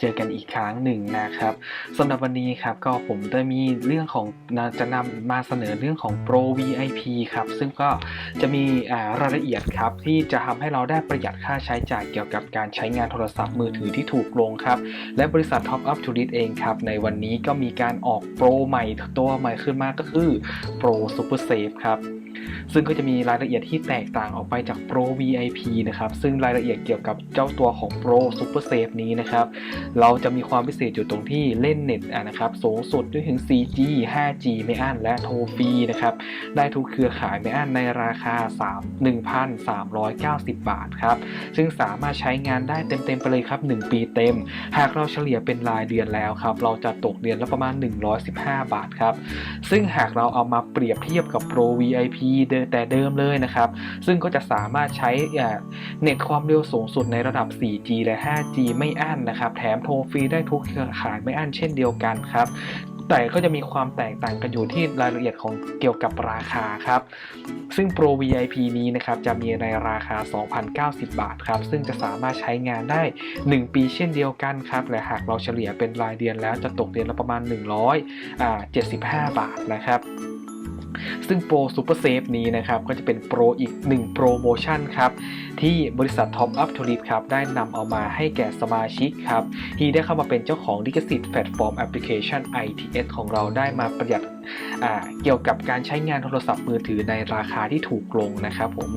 เจอกันอีกครั้งหนึ่งนะครับสำหรับวันนี้ครับก็ผมได้มีเรื่องของจะนำมาเสนอเรื่องของ Pro VIP ครับซึ่งก็จะมีรายละเอียดครับที่จะทำให้เราได้ประหยัดค่าใช้จ่ายเกี่ยวกับการใช้งานโทรศัพท์มือถือที่ถูกลงครับและบริษัท Top Up to Date เองครับในวันนี้ก็มีการออกโปรใหม่ตัวใหม่ขึ้นมาก็คือ Pro Super Save ครับ ซึ่งก็จะมีรายละเอียดที่แตกต่างออกไปจาก Pro VIP นะครับซึ่งรายละเอียดเกี่ยวกับเจ้าตัวของ Pro Super Save นี้นะครับเราจะมีความพิเศษอยู่ตรงที่เล่นเน็ตนะครับสูงสุดด้วยถึง 4G 5G ไม่อั้นและโทรฟรีนะครับได้ทุกเครือข่ายไม่อั้นในราคา 3 1,390 บาทครับซึ่งสามารถใช้งานได้เต็มๆไปเลยครับ 1 ปีเต็ม หากเราเฉลี่ยเป็นรายเดือนแล้วครับเราจะตกเดือนละประมาณ 115 บาทครับซึ่งหากเราเอามาเปรียบเทียบกับ Pro VIP แต่เดิมเลยนะครับ ซึ่งก็จะสามารถใช้เน็ตความเร็วสูงสุดในระดับ 4G และ 5G ไม่อั้นนะครับ แถมโทรฟรีได้ทุกเครือข่ายไม่อั้นเช่นเดียวกันครับแต่ก็จะมีความแตกต่างกันอยู่ที่รายละเอียดของเกี่ยวกับราคาครับ ซึ่ง Pro VIP นี้นะครับจะมีในราคา 2,090 บาทครับ ซึ่งจะสามารถใช้งานได้ 1 ปีเช่นเดียวกันครับ และหากเราเฉลี่ยเป็นรายเดือนแล้วจะตกเดือนละประมาณ 175 บาทนะครับ ซึ่งโปรซูเปอร์เซฟนี้นะครับก็จะเป็นโปรอีก 1 โปรโมชั่นครับ ที่บริษัท Top Up to Date ครับได้นำเอามาให้แก่สมาชิกครับที่ได้เข้ามาเป็นเจ้าของลิขสิทธิ์แพลตฟอร์มแอปพลิเคชัน ITS ของเราได้มาประหยัดเกี่ยวกับการใช้งานโทรศัพท์มือถือในราคาที่ถูกลงนะครับผม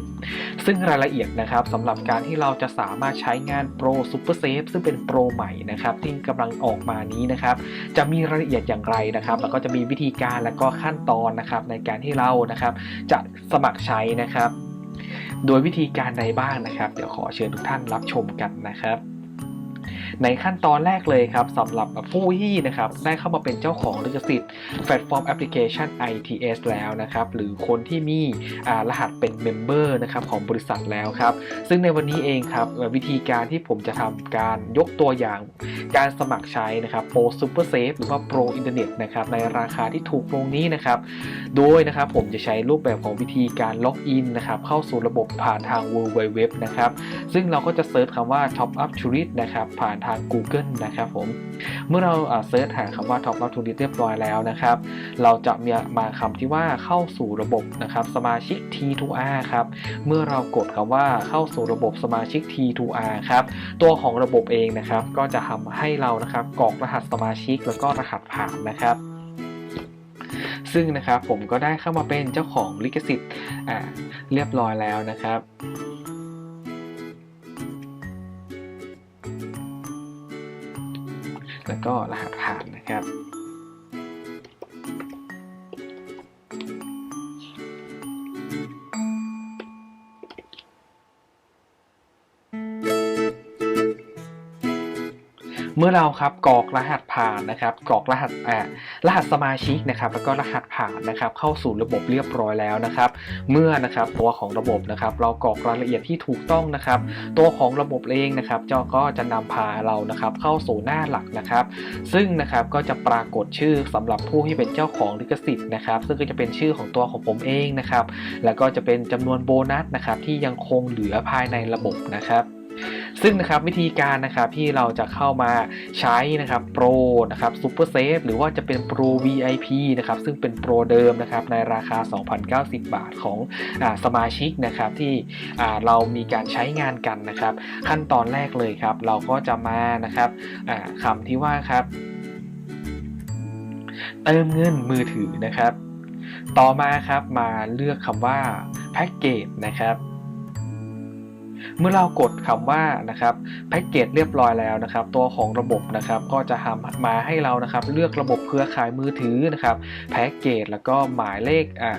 ซึ่งรายละเอียดนะครับสำหรับการที่เราจะสามารถใช้งาน Pro Super Save ซึ่งเป็นโปรใหม่นะครับที่กำลังออกมานี้นะครับจะมีรายละเอียดอย่างไรนะครับ แล้วก็จะมีวิธีการและก็ขั้นตอนนะครับในการที่เรานะครับจะสมัครใช้นะครับ โดยวิธีการใดบ้างนะครับ เดี๋ยวขอเชิญทุกท่านรับชมกันนะครับ ในขั้นตอนแรกเลยครับสำหรับผู้ที่นะครับได้เข้ามาเป็นเจ้าของลิขสิทธิ์แพลตฟอร์มแอปพลิเคชัน ITS แล้วนะครับหรือคนที่มีรหัสเป็นเมมเบอร์นะครับของบริษัทแล้วครับซึ่งในวันนี้เองครับวิธีการที่ผมจะทำการยกตัวอย่างการสมัครใช้นะครับ Pro Super Safe หรือว่า Pro Internet นะครับในราคาที่ถูกลงนี้นะครับ โดยนะครับผมจะใช้รูปแบบของวิธีการล็อกอินนะครับเข้าสู่ระบบผ่านทาง w w w นะครับซึ่งเราก็จะเซิร์ชคำว่า Top Up to Read นะครับผ่านทาง Google นะครับผม เมื่อเราเซิร์ชหาคำว่า Top Up to Read เรียบร้อยแล้วนะครับ เราจะมีมาคำที่ว่าเข้าสู่ระบบนะครับสมาชิก T2R ครับ เมื่อเรากดคำว่าเข้าสู่ระบบสมาชิก T2R ครับตัวของระบบเองนะครับก็จะทำให้เรานะครับกรอกรหัสสมาชิก แล้วก็รหัสผ่านนะครับซึ่งนะครับผมก็ได้เข้ามาเป็นเจ้าของลิขสิทธิ์เรียบร้อยแล้วนะครับ แล้วก็รหัสผ่านนะครับ มื่อเราครับกรอกรหัสผ่านนะครับกรอกรหัสอ่ารหัสสมาชิกนะครับแล้วก็รหัสผ่านนะครับเข้าสู่ระบบเรียบร้อยแล้วนะครับ เมื่อนะครับตัวของระบบนะครับเรากรอกรายละเอียดที่ถูกต้องนะครับ ตัวของระบบเองนะครับเจ้าก็จะนำพาเรานะครับเข้าสู่หน้าหลักนะครับ ซึ่งนะครับก็จะปรากฏชื่อสำหรับผู้ที่เป็นเจ้าของลิขสิทธิ์นะครับ ซึ่งก็จะเป็นชื่อของตัวของผมเองนะครับ แล้วก็จะเป็นจำนวนโบนัสนะครับที่ยังคงเหลือภายในระบบนะครับ ซึ่งนะครับวิธีการนะครับที่เราจะเข้ามาใช้นะครับโปรนะครับซูเปอร์เซฟหรือว่าจะเป็นโปร VIP นะครับซึ่งเป็นโปรเดิมนะครับในราคา 2,090 บาทของอสมาชิกนะครับที่เรามีการใช้งานกันนะครับ ขั้นตอนแรกเลยครับ เราก็จะมานะครับคำที่ว่าครับ เติมเงินมือถือนะครับ ต่อมาครับมาเลือกคำว่าแพ็กเกจนะครับ เมื่อเรากดคำว่านะครับแพ็กเกจเรียบร้อยแล้วนะครับ ตัวของระบบนะครับก็จะทำมาให้เรานะครับ เลือกระบบเครือข่ายมือถือนะครับแพ็กเกจแล้วก็หมายเลขอ่า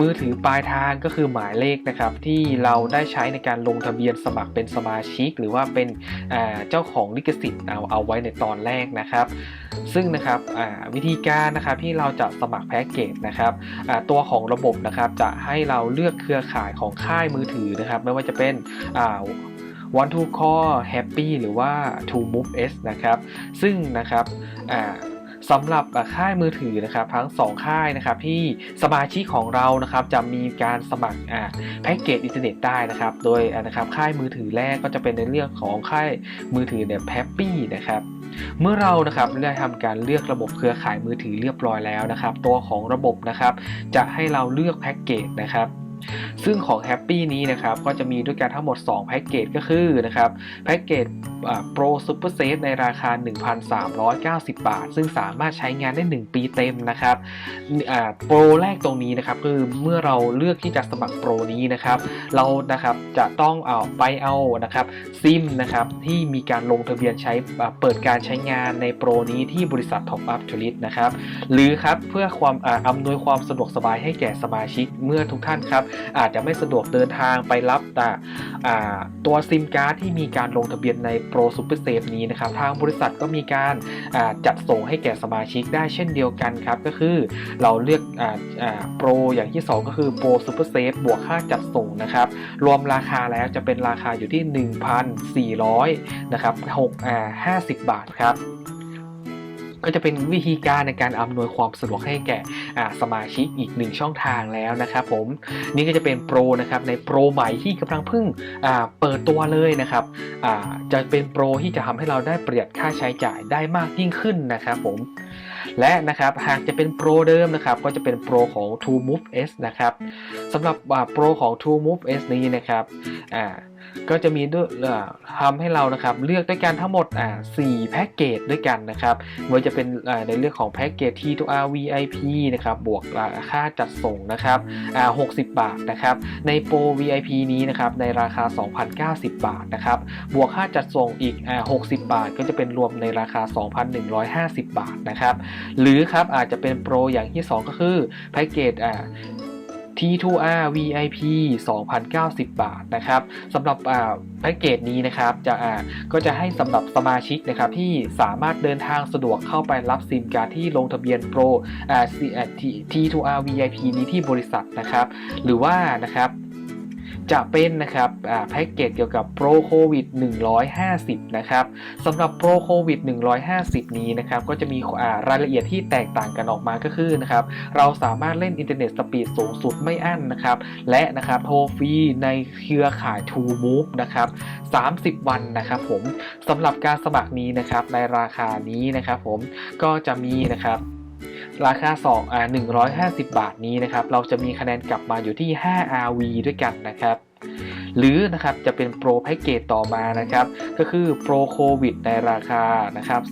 มือถือปลายทางก็คือหมายเลขนะครับที่เราได้ใช้ในการลงทะเบียนสมัครเป็นสมาชิก หรือว่าเป็นเจ้าของลิขสิทธิ์เอาเอาไว้ในตอนแรกนะครับ ซึ่งนะครับวิธีการนะครับที่เราจะสมัครแพ็กเกจนะครับตัวของระบบนะครับจะให้เราเลือกเครือข่ายของค่ายมือถือนะครับ ไม่ว่าจะเป็นอ่า One to Call Happy หรือว่า To Move S นะครับ ซึ่งนะครับ สำหรับค่ายมือถือนะครับทั้งสองค่ายนะครับที่สมาชิกของเรานะครับจะมีการสมัครแพ็กเกจอินเทอร์เน็ตได้นะครับ โดยนะครับค่ายมือถือแรกก็จะเป็นในเรื่องของค่ายมือถือเนี่ยแพปปี้นะครับเมื่อเรานะครับได้ทำการเลือกระบบเครือข่ายมือถือเรียบร้อยแล้วนะครับ ตัวของระบบนะครับ จะให้เราเลือกแพ็กเกจนะครับ ซึ่งของ Happy นี้นะครับก็จะมีด้วยกันทั้งหมด 2 แพ็กเกจก็คือนะครับแพ็กเกจโปรซูเปอร์เซฟในราคา 1,390 บาท ซึ่งสามารถใช้งานได้ 1 ปีเต็มนะครับโปรแรกตรงนี้นะครับคือเมื่อเราเลือกที่จะสมัครโปรนี้นะครับเรานะครับจะต้องเอาไปเอานะครับซิมนะครับที่มีการลงทะเบียนใช้เปิดการใช้งานในโปรนี้ที่บริษัท Top Up t o u r i s t นะครับหรือครับเพื่อความอำนวยความสะดวกสบายให้แก่สมาชิกเมื่อทุกท่านครับอาจจะไม่สะดวกเดินทางไปรับแต่ตัวซิมการ์ดที่มีการลงทะเบียนในโปรซูเปอร์เซฟนี้นะครับทางบริษัทก็มีการาจัดส่งให้แก่สมาชิกได้เช่นเดียวกันครับ ก็คือเราเลือกโปรอย่างที่ 2 ก็คือโปรซูเปอร์เซฟบวกค่าจัดส่งนะครับ รวมราคาแล้วจะเป็นราคาอยู่ที่ 1,400นะครับ6อ่า50 บาทครับ ก็จะเป็นวิธีการในการอำนวยความสะดวกให้แก่สมาชิกอีกหนึ่งช่องทางแล้วนะครับผมนี่ก็จะเป็นโปรนะครับในโปรใหม่ที่กำลังเพิ่งเปิดตัวเลยนะครับจะเป็นโปรที่จะทำให้เราได้ประหยัดค่าใช้จ่ายได้มากยิ่งขึ้นนะครับผมและนะครับหากจะเป็นโปรเดิมนะครับก็จะเป็นโปรของ True Move S นะครับสำหรับโปรของ True Move S นี้นะครับอ่า ก็จะมีด้วยทำให้เรานะครับเลือกด้วยกันทั้งหมดอ่า4แพ็กเกจด้วยกันนะครับไม่ว่าจะเป็นในเรื่องของแพ็กเกจ T2R VIP นะครับบวกอ่าค่าจัดส่งนะครับอ่า60 บาทนะครับในโปร VIP นี้นะครับในราคา 2,090 บาทนะครับบวกค่าจัดส่งอีกอ่า60 บาท ก็จะเป็นรวมในราคา 2,150 บาทนะครับหรือครับอาจจะเป็นโปรอย่างที่ 2 ก็คือแพ็กเกจอ่า T2R VIP 2,090 บาทนะครับสำหรับแพ็กเกจนี้นะครับจะก็จะให้สำหรับสมาชิกนะครับที่สามารถเดินทางสะดวกเข้าไปรับซิมการ์ดที่ลงทะเบียนโปรอ่า C- อ่า T- T2R VIP นี้ที่บริษัทนะครับ หรือว่านะครับ จะเป็นนะครับแพ็กเกจเกี่ยวกับโปรโควิด150 นะครับสำหรับโปรโควิด150 นี้นะครับก็จะมีรายละเอียดที่แตกต่างกันออกมาก็คือนะครับเราสามารถเล่นอินเทอร์เน็ตสปีดสูงสุดไม่อั้นนะครับและนะครับโทรฟรีในเครือข่าย True Move นะครับ30 วันนะครับผมสำหรับการสมัครนี้นะครับในราคานี้นะครับผมก็จะมีนะครับ ราคา2อ่า150 บาทนี้นะครับ เราจะมีคะแนนกลับมาอยู่ที่ 5 RV ด้วยกันนะครับ หรือนะครับจะเป็นโปรแพ็กเกจต่อมานะครับ ก็คือโปรโควิดในราคานะครับ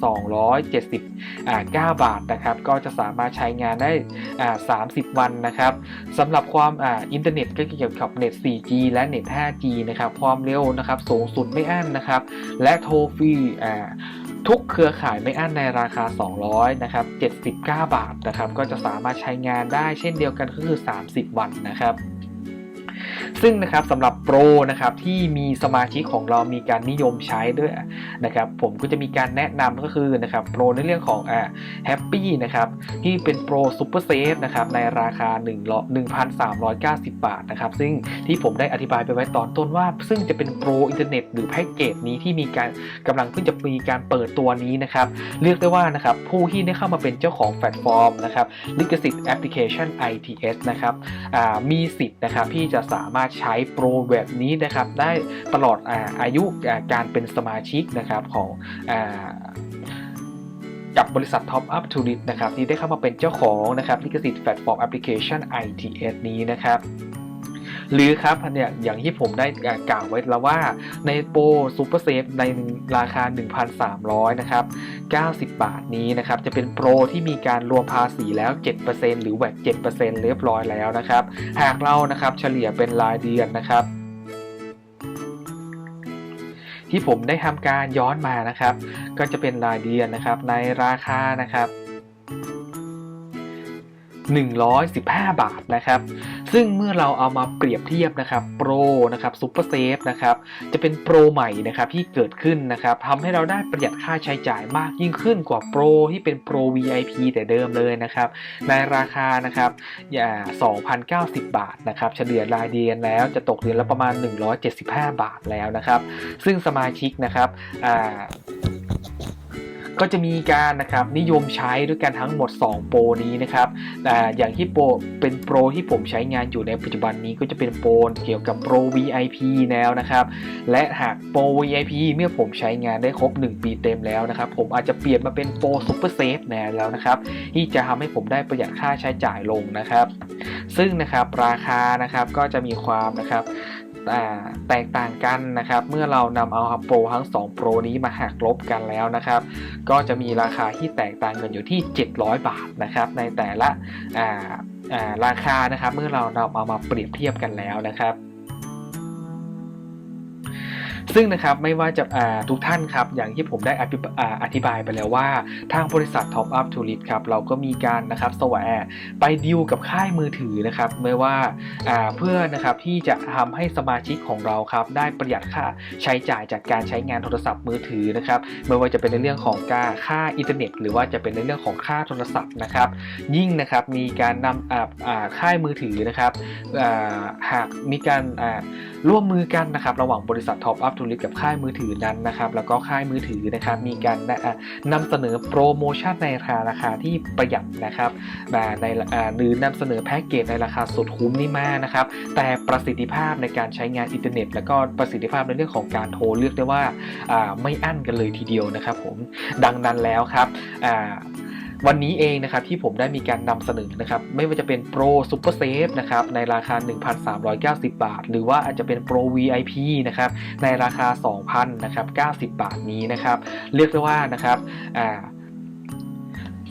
270อา9บาทนะครับ ก็จะสามารถใช้งานได้อ่า30 วันนะครับสำหรับความอ่าอินเทอร์เน็ตก็เกี่ยวกับเน็ต 4G และเน็ต 5G นะครับ ความเร็วนะครับสูงสุดไม่อั้นนะครับ และโทรฟรีอ่า ทุกเครือข่ายไม่อั้นในราคา 200นะครับ79 บาทนะครับ ก็จะสามารถใช้งานได้เช่นเดียวกันก็คือ 30 วันนะครับ ซึ่งนะครับสำหรับโปรนะครับที่มีสมาชิกของเรามีการนิยมใช้ด้วยนะครับผมก็จะมีการแนะนำก็คือนะครับโปรในเรื่องของอ่าแฮปปี้นะครับที่เป็นโปรซูเปอร์เซฟนะครับในราคา1 1,390 บาทนะครับซึ่งที่ผมได้อธิบายไปไว้ตอนต้นว่า ซึ่งจะเป็นโปรอินเทอร์เน็ตหรือแพ็กเกจนี้ที่มีการกำลังเพิ่งจะมีการเปิดตัวนี้นะครับเรียกได้ว่านะครับผู้ที่ได้เข้ามาเป็นเจ้าของแพลตฟอร์มนะครับลิขสิทธิ์แอปพลิเคชัน ITS นะครับมีสิทธิ์นะครับที่จะสามารถใช้โปรแบบนี้นะครับได้ตลอดอาอายุการเป็นสมาชิกนะครับของอกับบริษัท Top Up t o u r i s t นะครับที่ได้เข้ามาเป็นเจ้าของนะครับลิขสิทธิ์แพลตฟอร์มแอปพลิเคชัน ITS นี้นะครับ หรือครับเนี่ยอย่างที่ผมได้กล่าวไว้แล้วว่าในโปรซูเปอร์เซฟในราคา 1,300นะครับ90 บาทนี้นะครับจะเป็นโปรที่มีการรวมภาษีแล้ว 7%หรือแวด7%เรียบร้อยแล้วนะครับ หากเรานะครับเฉลี่ยเป็นรายเดือนนะครับที่ผมได้ทำการย้อนมานะครับ ก็จะเป็นรายเดือนนะครับในราคานะครับ 115 บาทนะครับ ซึ่งเมื่อเราเอามาเปรียบเทียบนะครับโปรนะครับซูเปอร์เซฟนะครับจะเป็นโปรใหม่นะครับที่เกิดขึ้นนะครับทำให้เราได้ประหยัดค่าใช้จ่ายมากยิ่งขึ้นกว่าโปรที่เป็นโปร VIP แต่เดิมเลยนะครับในราคานะครับอย่า2,090 บาทนะครับเฉลี่ยรายเดือนแล้วจะตกเดือนละประมาณ 175 บาทแล้วนะครับ ซึ่งสมาชิกนะครับอ่า ก็จะมีการนะครับนิยมใช้ด้วยกันทั้งหมด 2 โปรนี้นะครับแต่อย่างที่โปรเป็นโปรที่ผมใช้งานอยู่ในปัจจุบันนี้ก็จะเป็นโปรเกี่ยวกับโปร VIP แล้วนะครับ และหากโปร VIP เมื่อผมใช้งานได้ครบ 1 ปีเต็มแล้วนะครับ ผมอาจจะเปลี่ยนมาเป็นโปรซูเปอร์เซฟแล้วนะครับที่จะทำให้ผมได้ประหยัดค่าใช้จ่ายลงนะครับ ซึ่งนะครับราคานะครับก็จะมีความนะครับ แตกต่างกันนะครับ เมื่อเรานำเอาโปรทั้ง 2 โปรนี้มาหักลบกันแล้วนะครับ ก็จะมีราคาที่แตกต่างกันอยู่ที่ 700 บาทนะครับ ในแต่ละาาราคานะครับ เมื่อเรานำเอามาเปรียบเทียบกันแล้วนะครับ ซึ่งนะครับไม่ว่าจะทุกท่านครับอย่างที่ผมได้อธิบายไปแล้วว่า ทางบริษัท Top Up t o u r i s t ครับเราก็มีการนะครับแสวงไปดิวกับค่ายมือถือนะครับไม่ว่าเพื่อนะครับที่จะทำให้สมาชิกของเราครับได้ประหยัดค่าใช้จ่ายจากการใช้งานโทรศัพท์มือถือนะครับไม่ว่าจะเป็นในเรื่องของการค่าอินเทอร์เน็ต หรือว่าจะเป็นในเรื่องของค่าโทรศัพท์นะครับยิ่งนะครับมีการนำค่ายมือถือนะครับหากมีการ ร่วมมือกันนะครับระหว่างบริษัท Top Up t o u r i s t กับค่ายมือถือนั้นนะครับแล้วก็ค่ายมือถือนะครับมีการนำเสนอโปรโมชั่นในราคาราคาที่ประหยัดนะครับในหรือนำเสนอแพ็กเกจในราคาสุดคุ้มนี่มากนะครับแต่ประสิทธิภาพในการใช้งานอินเทอร์เน็ต แล้วก็ประสิทธิภาพในเรื่องของการโทรเลือกได้ว่าไม่อั้นกันเลยทีเดียวนะครับผมดังนั้นแล้วครับ วันนี้เองนะครับที่ผมได้มีการนำเสนอนะครับไม่ว่าจะเป็นโปรซูเปอร์เซฟนะครับในราคา 1,390 บาท หรือว่าอาจจะเป็นโปร VIP นะครับในราคา 2,000นะครับ90 บาทนี้นะครับเรียกได้ว่านะครับอ่า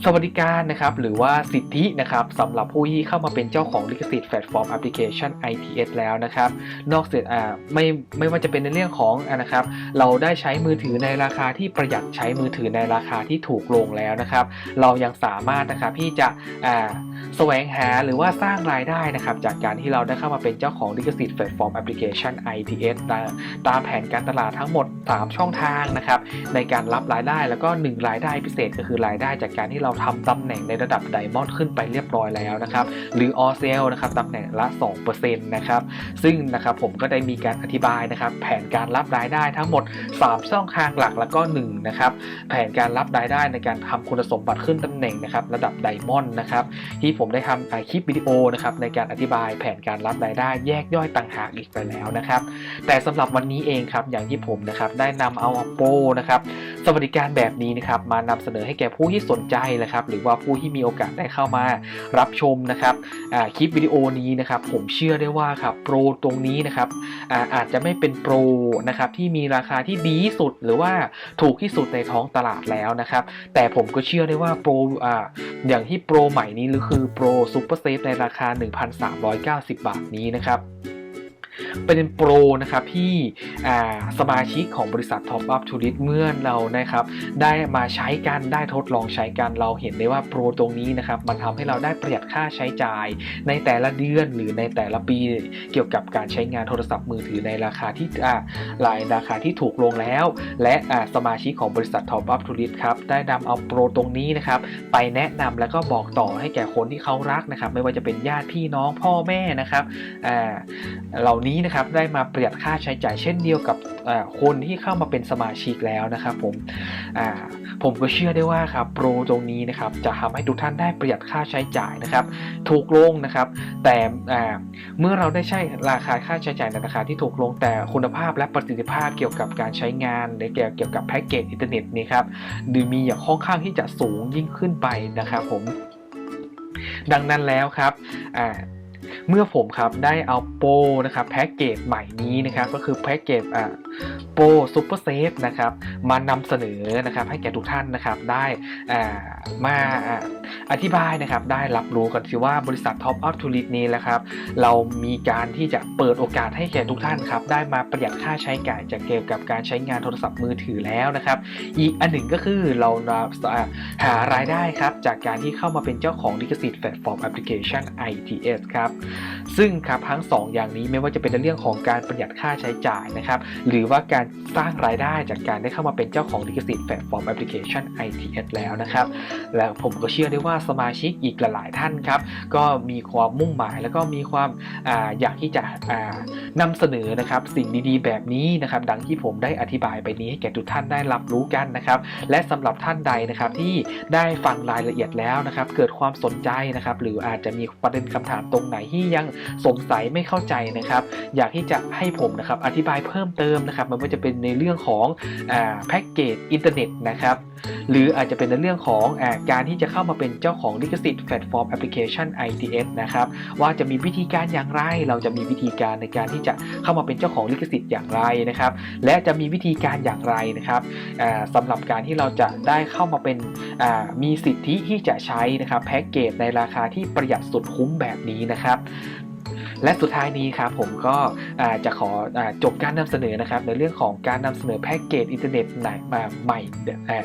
สวัสดิการนะครับหรือว่าสิทธินะครับสำหรับผู้ที่เข้ามาเป็นเจ้าของลิขสิทธิ์แพลตฟอร์มแอปพลิเคชัน ITS แล้วนะครับ นอกเสียอ่าไม่ไม่ว่าจะเป็นในเรื่องของอ่านะครับ เราได้ใช้มือถือในราคาที่ประหยัดใช้มือถือในราคาที่ถูกลงแล้วนะครับ เรายังสามารถนะครับที่จะอ่าแสวงหาหรือว่าสร้างรายได้นะครับจากการที่เราได้เข้ามาเป็นเจ้าของลิขสิทธิ์แพลตฟอร์มแอปพลิเคชัน ITS ตามตามแผนการตลาดทั้งหมด 3 ช่องทางนะครับในการรับรายได้แล้วก็ 1 รายได้พิเศษก็คือรายได้จากการที่เราทำตำแหน่งในระดับไดมอนด์ขึ้นไปเรียบร้อยแล้วนะครับหรือ all sale นะครับตำแหน่งละ 2%นะครับซึ่งนะครับผมก็ได้มีการอธิบายนะครับแผนการรับรายได้ทั้งหมด 3 ช่องทางหลักแล้วก็1นะครับแผนการรับรายได้ในการทำคุณสมบัติขึ้นตำแหน่งนะครับระดับไดมอนด์นะครับที่ผมได้ทำอ่าคลิปวิดีโอนะครับในการอธิบายแผนการรับรายได้แยกย่อยต่างหากอีกไปแล้วนะครับแต่สำหรับวันนี้เองครับอย่างที่ผมนะครับได้นำเอาโปรนะครับสวัสดิการแบบนี้นะครับมานำเสนอให้แก่ผู้ที่สนใจนะครับหรือว่าผู้ที่มีโอกาสได้เข้ามารับชมนะครับคลิปวิดีโอนี้นะครับผมเชื่อได้ว่าครับโปรตรงนี้นะครับอาอาจจะไม่เป็นโปรนะครับที่มีราคาที่ดีสุดหรือว่าถูกที่สุดในท้องตลาดแล้วนะครับแต่ผมก็เชื่อได้ว่าโปรออย่างที่โปรใหม่นี้หรือคือโปรซูเปอร์เซฟในราคา 1,390 บาทนี้นะครับ เป็นโปรนะครับที่สมาชิกของบริษัท Top Up t o u r i s t เมื่อเรานะครับได้มาใช้กันได้ทดลองใช้กันเราเห็นได้ว่าโปรตรงนี้นะครับมันทำให้เราได้ประหยัดค่าใช้จ่าย ในแต่ละเดือนหรือในแต่ละปีเกี่ยวกับการใช้งานโทรศัพท์มือถือในราคาที่อ่ารายราคาที่ถูกลงแล้ว และสมาชิกของบริษัท Top Up t o u r i s t ครับได้นำเอาโปรตรงนี้นะครับไปแนะนำแล้วก็บอกต่อให้แก่คนที่เขารักนะครับไม่ว่าจะเป็นญาติพี่น้องพ่อแม่นะครับเหล่านี้นะครับได้มาประหยัดค่าใช้จ่ายเช่นเดียวกับคนที่เข้ามาเป็นสมาชิกแล้วนะครับผมผมก็เชื่อได้ว่าครับโปรตรงนี้นะครับจะทำให้ทุกท่านได้ประหยัดค่าใช้จ่ายนะครับ ถูกลงนะครับ แต่เมื่อเราได้ใช้ราคาค่าใช้จ่ายในราคาที่ถูกลง แต่คุณภาพและประสิทธิภาพเกี่ยวกับการใช้งานในเกี่ยวเกี่ยวกับแพ็กเกจอินเทอร์เน็ตนี่ครับดูมีอย่างค่อนข้างที่จะสูงยิ่งขึ้นไปนะครับผมดังนั้นแล้วครับ เมื่อผมครับได้เอาโปรนะครับแพ็กเกจใหม่นี้นะครับก็คือแพ็กเกจอ่าโปรซูเปอร์เซฟนะครับมานำเสนอนะครับให้แก่ทุกท่านนะครับได้อ่ามาอธิบายนะครับได้รับรู้กันสิว่าบริษัท Top Up t o u r i s t นี้แหละครับเรามีการที่จะเปิดโอกาสให้แก่ทุกท่านครับได้มาประหยัดค่าใช้จ่ายจากเกี่ยวกับการใช้งานโทรศัพท์มือถือแล้วนะครับ อีกอันหนึ่งก็คือเราหารายได้ครับจากการที่เข้ามาเป็นเจ้าของลิขสิทธิ์แพลตฟอร์มแอปพลิเคชัน ITS ครับซึ่งครับทั้ง2อย่างนี้ไม่ว่าจะเป็นในเรื่องของการประหยัดค่าใช้จ่ายนะครับหรือว่าการสร้างรายได้จากการได้เข้ามาเป็นเจ้าของลิขสิทธิ์แพลตฟอร์มแอปพลิเคชัน ITS แล้วนะครับและผมก็เชื่อได้ว่าสมาชิกอีกหลายๆท่านครับก็มีความมุ่งหมายแล้วก็มีความอาอยากที่จะอ่านำเสนอนะครับสิ่งดีๆ แบบนี้นะครับดังที่ผมได้อธิบายไปนี้ให้แก่ทุกท่านได้รับรู้กันนะครับและสำหรับท่านใดนะครับที่ได้ฟังรายละเอียดแล้วนะครับเกิดความสนใจนะครับหรืออาจจะมีประเด็นคำถามตรงไหนที่ยังสงสัยไม่เข้าใจนะครับ อยากที่จะให้ผมนะครับอธิบายเพิ่มเติมนะครับมันว่าจะเป็นในเรื่องของแพ็กเกจอินเทอร์เน็ตนะครับหรืออาจจะเป็นในเรื่องของอการที่จะเข้ามาเป็นเจ้าของลิขสิทธิ์แพลตฟอร์มแอปพลิเคชัน ITS นะครับว่าจะมีวิธีการอย่างไร เราจะมีวิธีการในการที่จะเข้ามาเป็นเจ้าของลิขสิทธิ์อย่างไรนะครับ และจะมีวิธีการอย่างไรนะครับสำหรับการที่เราจะได้เข้ามาเป็นมีสิทธิที่จะใช้นะครับแพ็กเกจในราคาที่ประหยัดสุดคุ้มแบบนี้นะครับและสุดท้ายนี้ครับผมก็จะขออาจบการนำเสนอนะครับในเรื่องของการนำเสนอแพ็กเกจอินเทอร์เน็ตใหมาใหม่อ่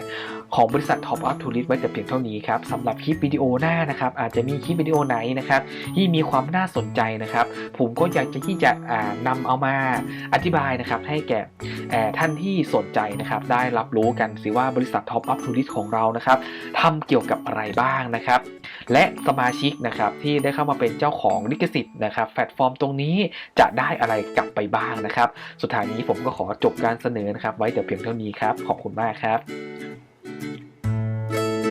ของบริษัท Top Up Tourist ไว้แต่เพียงเท่านี้ครับสำหรับคลิปวิดีโอหน้านะครับอาจจะมีคลิปวิดีโอไหนนะครับที่มีความน่าสนใจนะครับ ผมก็อยากจะที่จะอ่านำเอามาอธิบายนะครับให้แก่ท่านที่สนใจนะครับได้รับรู้กันสิว่าบริษัท Top Up Tourist ของเรานะครับทำเกี่ยวกับอะไรบ้างนะครับและสมาชิกนะครับที่ได้เข้ามาเป็นเจ้าของลิขสิทธิ์นะครับแพลตฟอร์มตรงนี้จะได้อะไรกลับไปบ้างนะครับ สุดท้ายนี้ผมก็ขอจบการเสนอนะครับ ไว้แต่เพียงเท่านี้ครับ ขอบคุณมากครับ Thank you.